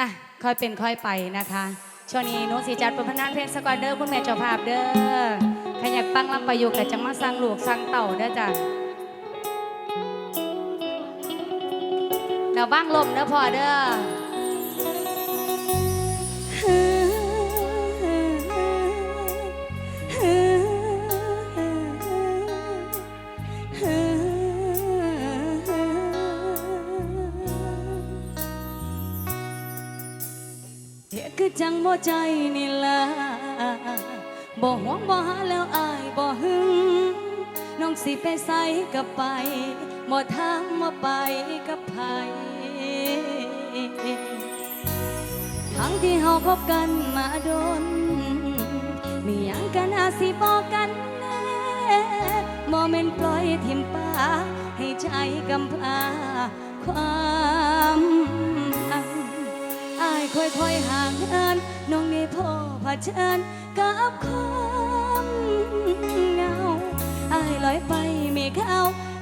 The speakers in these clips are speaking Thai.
อะค่อยเป็นค่อยไปนะคะช่วงนี้นุสีจัดเป็นพนักเพลงสกอเดอร์คุณแม่เจ้าภาพเด้อใครอยากฟังลำประยุกับจังมาสร้างลูกสร้างเต่าเด้อจ้ะเดี๋ยวบ้างลมเด้อพ่อเด้อ จังบ่ใจนี่ล่ะบ่หวงบ่หาแล้วอายบ่หึงน้องสิไปไสก็ไปบ่ทางบ่ไปกับไผทั้งที่เฮาคบกันมาโดน มีหยังกันอาสิบอกกันแน่บ่แม่นปล่อยทิ่มป่าให้ใจกำพร้าความ ค่อยๆห่างเอินน้องนี่พ่อผาเชิญกับความเหงาอายลอยไปไม่เข้า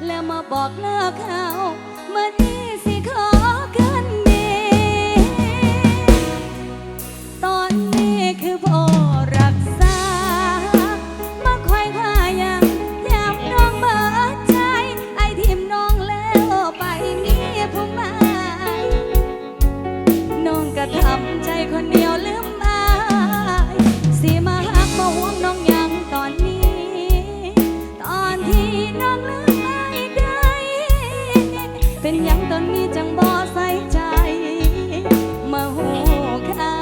แล้วมาบอกเลิกเขาเมื่อนี้ เป็นยังตอนนี้จังบ่ใส่ใจ มาหูคา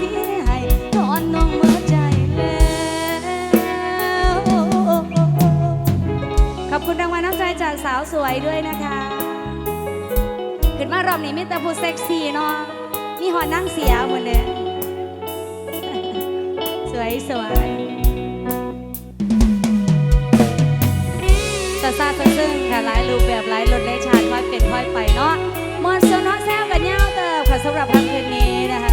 ที่ให้ตอนน้องเมื่อใจแล้วขอบคุณรางวัลน้ำใจจากสาวสวยด้วยนะคะ ขึ้นมารอบนี้มีแต่ผู้เซ็กซี่เนาะมีหอนั่งเสียหมดเลยสวยสวย ซาซึ่งค่ะหลายรูปแบบหลายรสในชาติค่อยเป็นค่อยไปเนาะมอนเซนเนาะแซวกันยาเติบค่ะสำหรับค่ำคืนนี้นะคะ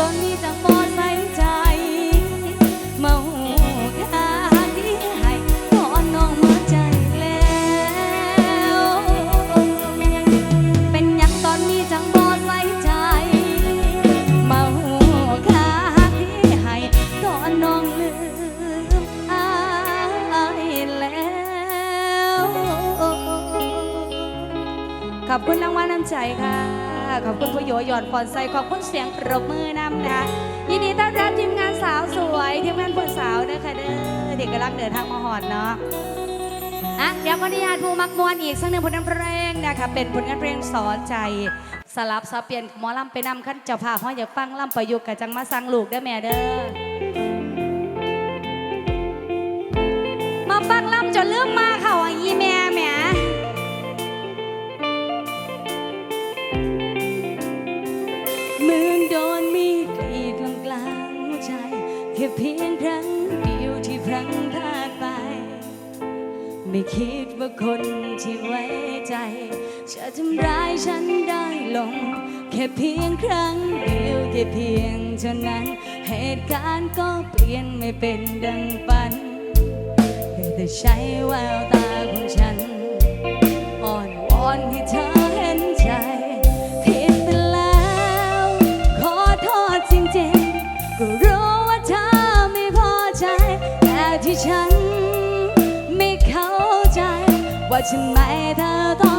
ตอนนี้จังบ่ใส่ใจมาหูค่าที่ให้ตอนน้องมื่อใจแล้ว เป็นหยังตอนนี้จังบ่ใส่ใจมาหูค่าที่ให้ตอนน้องลืมอายแล้วขอบคุณรางวัลน้ำใจค่ะ ขอบคุณผู้โยหย่อนฟอนใสขอบคุณเสียงปรบมือนำนะคะยินดีต้อนรับทีมงานสาวสวยทีมงานผู้สาวนะคะเด้อเด็กกำลังเดินทางมาหอดเนาะอะเดี๋ยวขออนุญาตผู้มักมวนอีกสักหนึ่งผลงานเพลงนะคะเป็นผลงานเพลงสอนใจสลับสับเปลี่ยนหมอลำไปนำขั้นเจ้าภาพห้อยอยากฟังลำประยุกต์กับจังมาสั่งลูกได้แม่เด้อมาฟังลำจนลืมมาค่ะว่า เพียงครั้งเดียวที่พลังพลาดไป ไม่คิดว่าคนที่ไว้ใจ จะทำร้ายฉันได้ลง แค่เพียงครั้งเดียวแค่เพียงเท่านั้น เหตุการณ์ก็เปลี่ยนไม่เป็นดังฝันแต่ใช้แววตา พอใจ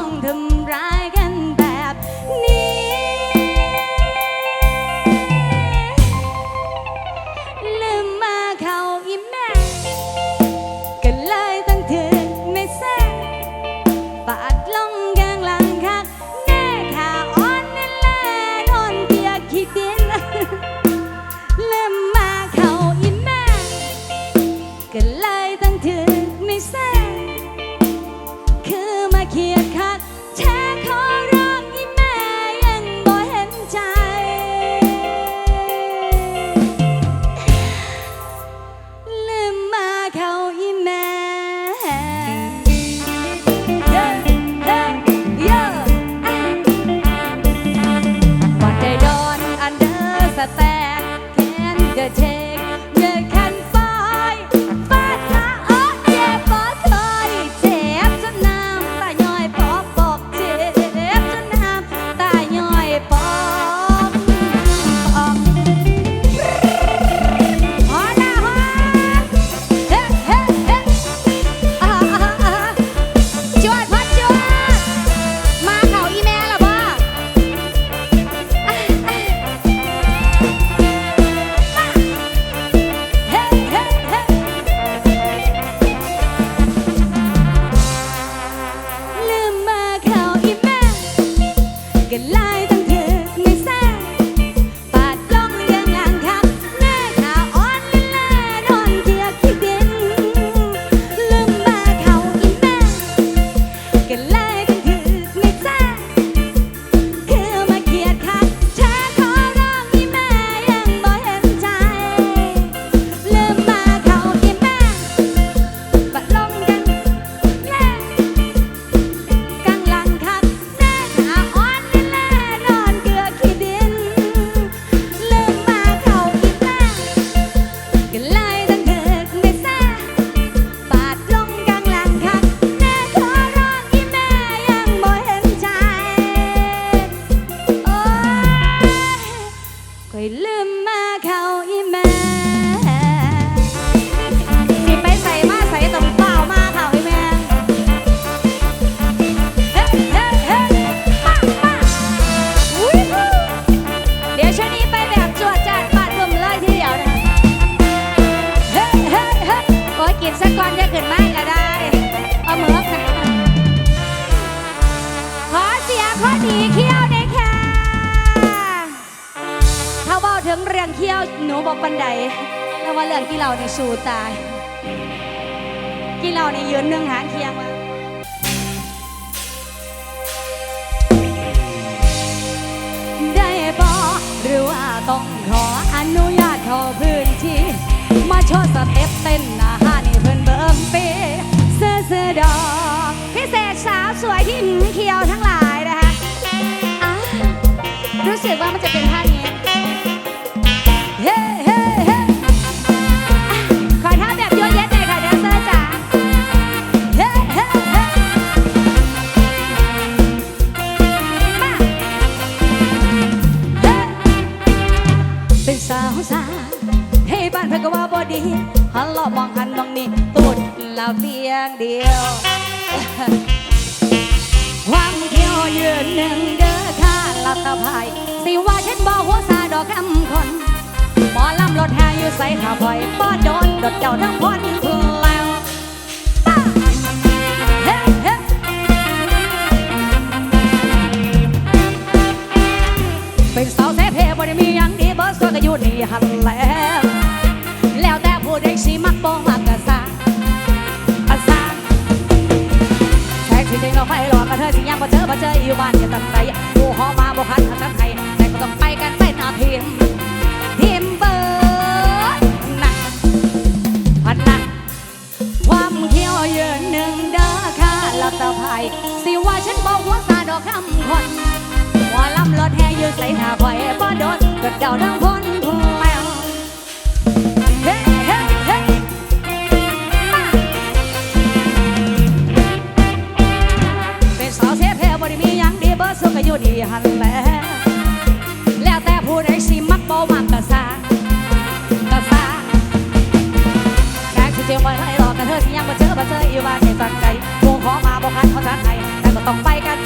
ปันใดแล้วว่าเรื่องที่เราในสูตายที่เราในยยืนหนึ่งหางเคียงมาได้บอกหรือว่าต้องขออนุญาตข้าพื้นที่ มาโชว์สเต็ปเต้นอาหารนี่เพิ่นเบิ่มเปเสื้อเสื้อดอกพิเศษสาวสวยที่หนเขียวทั้งหลายนะคะอะรู้สึกว่ามันจะเป็น ใส่ถ้าบ่อยบ่โดนดดเจ้าทั้งคนพแล้วเฮ้เฮ้เป็นสาวแท้เพบ่ได้มีหยังดีเบิร์สก็อยู่นี่หันแล้วแล้วแต่ผู้ใดสิมักบ่มักกะซาอาซาแท็กซี่จริงเราไม่หลอกกันเธอสิยังบ่เจอบ่เจออยู่บ้านจะตั้งใจผู้หอมาบ่คันทันไทยแต่ก็ต้องไปกันเป็นอาทีมทีม เที่ยวเยืนหนึ่งเด้อค่ะลับตะไพสิว่าฉันบอกหัวซาดอกคำควันหมอลำรถแห่ยู่ใส่หน้าไฟบ่โดนก็เดาทั้งพ้นพุ่งแล้วเฮ้เฮ้เฮ้เป็นสาวเสียแพ้บ่ได้มียังดีเบิร์สุกก็อยู่ดีหันแหล้วแล้วแต่ผู้ใดสิมักบ่มักก็ซา อสิยังมาเจอมาเจออีว่านในสังใจวงขอมาบ่คันเขาทันไอแต่ก็ต้องไปกัน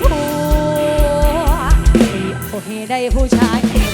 ผัวโห้ยได้ผู้ชาย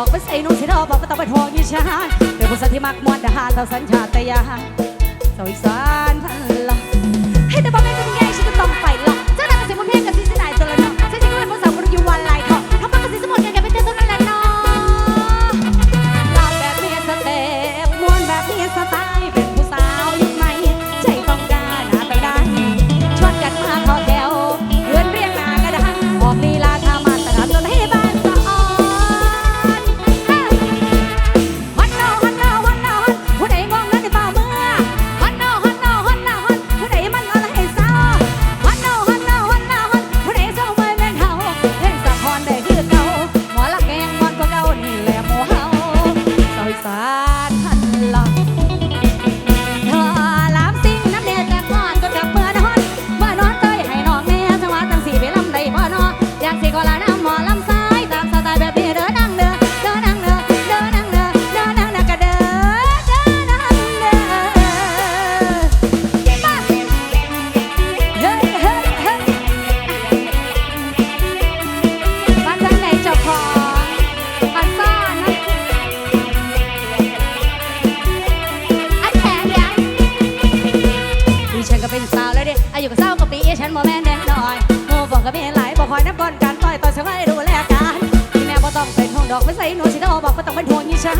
อกไปใส่นุ่งสีดอกบอกว่าต้องไปทองยิ่งชาเป็นผู้สัตย์ที่มักมวนทหารเท่าสัญชาตญาณเจ้าอีสานพันลา น้องสิเอาบอกว่าต้องเป็นห่วงยิ่งฉัน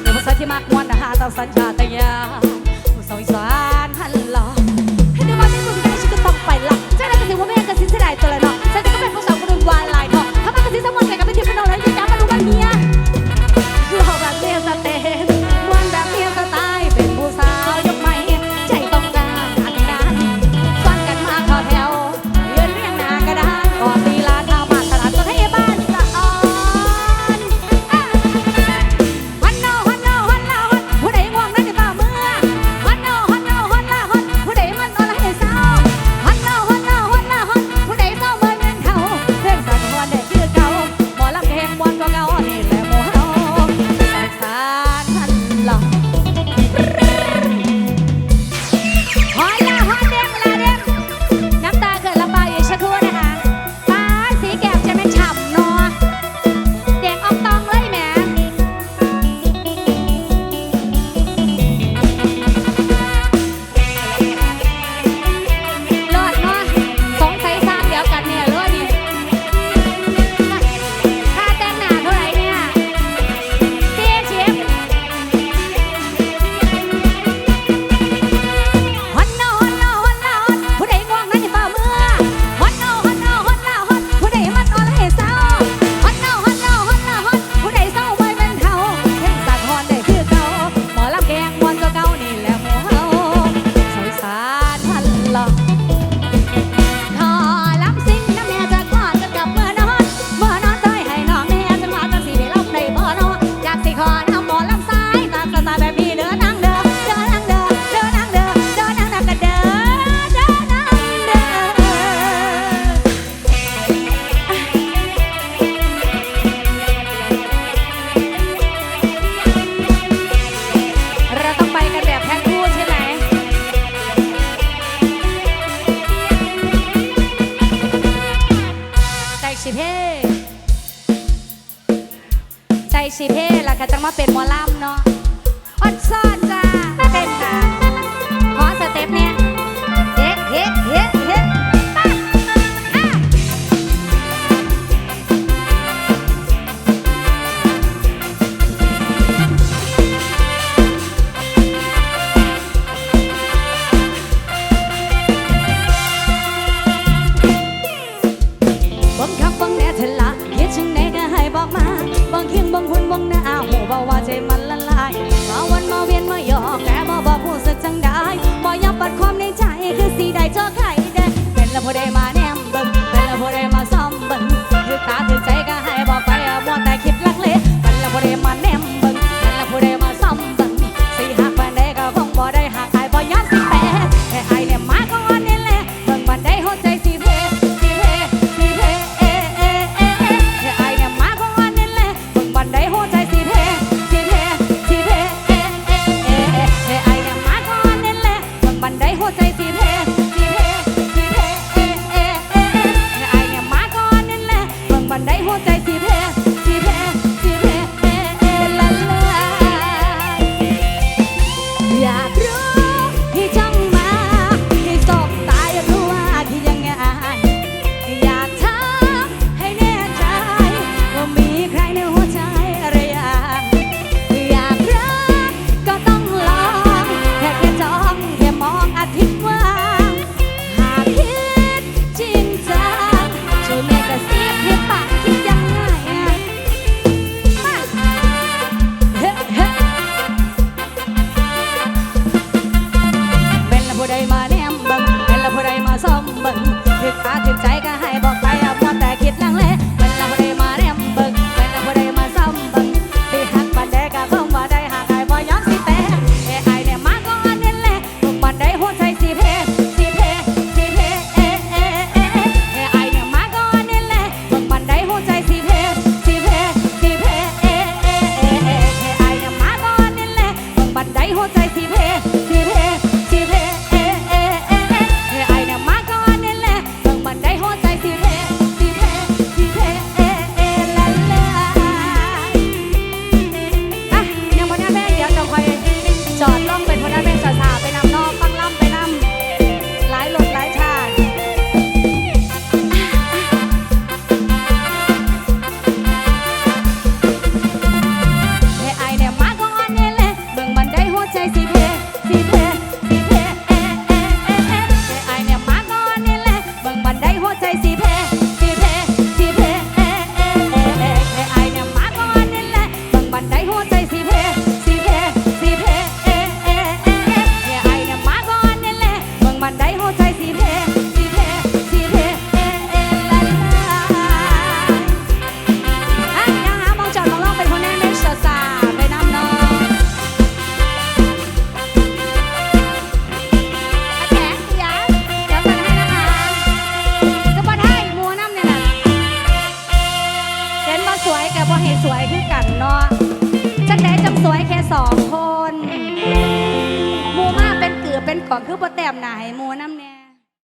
เดี๋ยวมาใส่ที่มากมวนทหารตามสัญญาแต่ยาณผู้สาวอีสานฮัลโหลให้เดี๋ยวมาไม่รู้ได้ฉันก็ต้องไปหลักใช่แล้วก็ถือว่าแม่ก็สิ้นเสียดายตัวละเนาะ ใจสิเพสิเพ